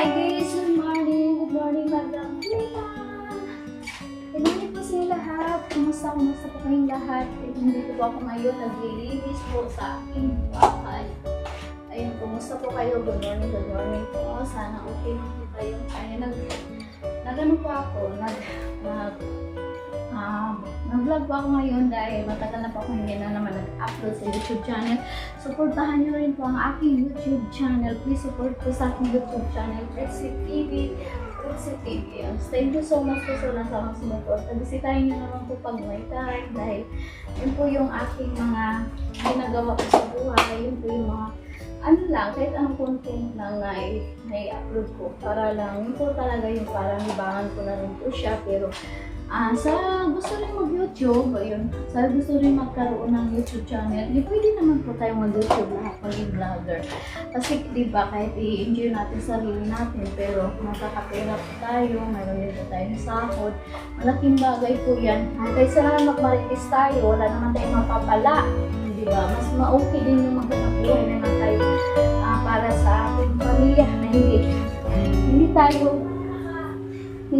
Hi guys! Good morning! Good morning madam! Mita! Good morning po sa lahat! Kumusta? Kumusta po kayong lahat? Eh, dito po ako ngayon naglilinis po sa aking bahay. Ayun, kumusta po kayo? Good morning, good morning po. Sana okay na po kayo. Ayun, nag, nag ano po ako, nag, nag, um, nag-vlog po ako ngayon dahil matagal na po ako hindi na naman nag-upload sa YouTube channel. Supportahan niyo rin po ang aking YouTube channel. Please support po sa aking YouTube channel, Pretsi TV. Pretsi TV. Thank you so much po sa nasama sumuporta. Bisitahin niyo naman po pag may time dahil yun po yung aking mga ginagawa ko sa buhay. Yun po yung mga ano lang, kahit anong content lang na i- na-upload ko para lang, yun po talaga yung parang libangan ko na rin po siya pero Ah, sa gusto rin mag-YouTube, ayun, sa gusto rin magkaroon ng YouTube channel, di pwede naman po tayo mag-YouTube lahat maging vlogger. Kasi, di ba, kahit i-enjoy natin sarili natin, pero magkakapera po tayo, mayroon din po tayong sahod. Malaking bagay po yan. Ah, Kaysa naman magmaritis tayo, wala naman tayong mapapala. Di ba? Mas ma-okay din yung maghanap buhay naman tayo ah, para sa ating pamilya na hindi, hindi tayo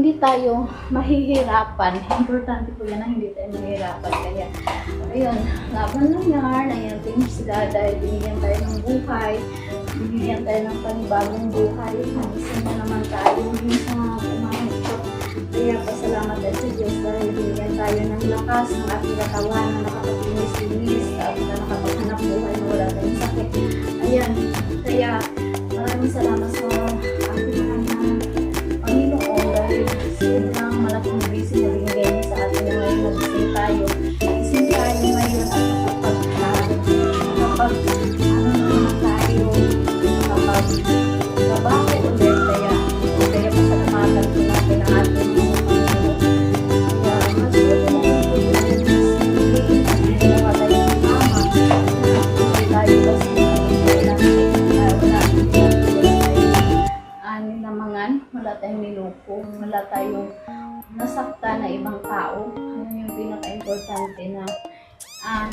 hindi tayo mahihirapan. Importante po yan na hindi tayo mahihirapan. Kaya, ayun, laban lang yan. Ayan, thanks sila dahil binigyan tayo ng buhay. Binigyan tayo ng panibagong buhay. Nagising na naman tayo sa kumain ko. Kaya pasalamat tayo sa Diyos dahil binigyan tayo ng lakas ng ating katawan na nakapag-linis-linis na nakapaghanap buhay na wala tayong sakit. Ayan, kaya maraming salamat sa nasakta na ibang tao. Ano yung pinaka-importante na ah,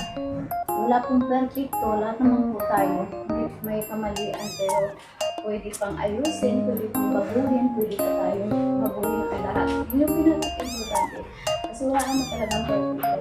wala pong perfecto, lahat naman po tayo. May, may kamalian pero pwede pang ayusin, pwede pang baguhin, pwede pa tayo baguhin ang lahat. Yun yung pinaka-importante. Kasi wala naman talagang perfecto.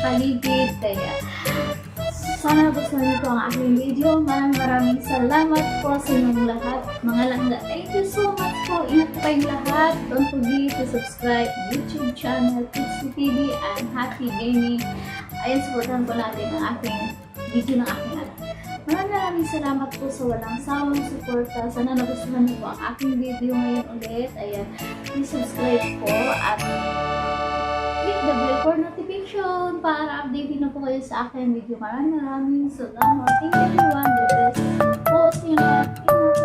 Paligid. Kaya sana gusto niyo po ang aking video. Maraming maraming salamat po sa inyong lahat. Mga langga, thank you so much po. Ingat po kayong lahat. Don't forget to subscribe YouTube channel, TV, and Happy Gaming. Ayan, supportan po natin ang aking video ng aking. Maraming maraming salamat po sa walang sawang suporta. Sana nagustuhan niyo po ang aking video ngayon ulit. Ayan, please subscribe po at the bell for notification para updated na po kayo sa aking video. Maraming maraming salamat. Thank you everyone. God bless po sa.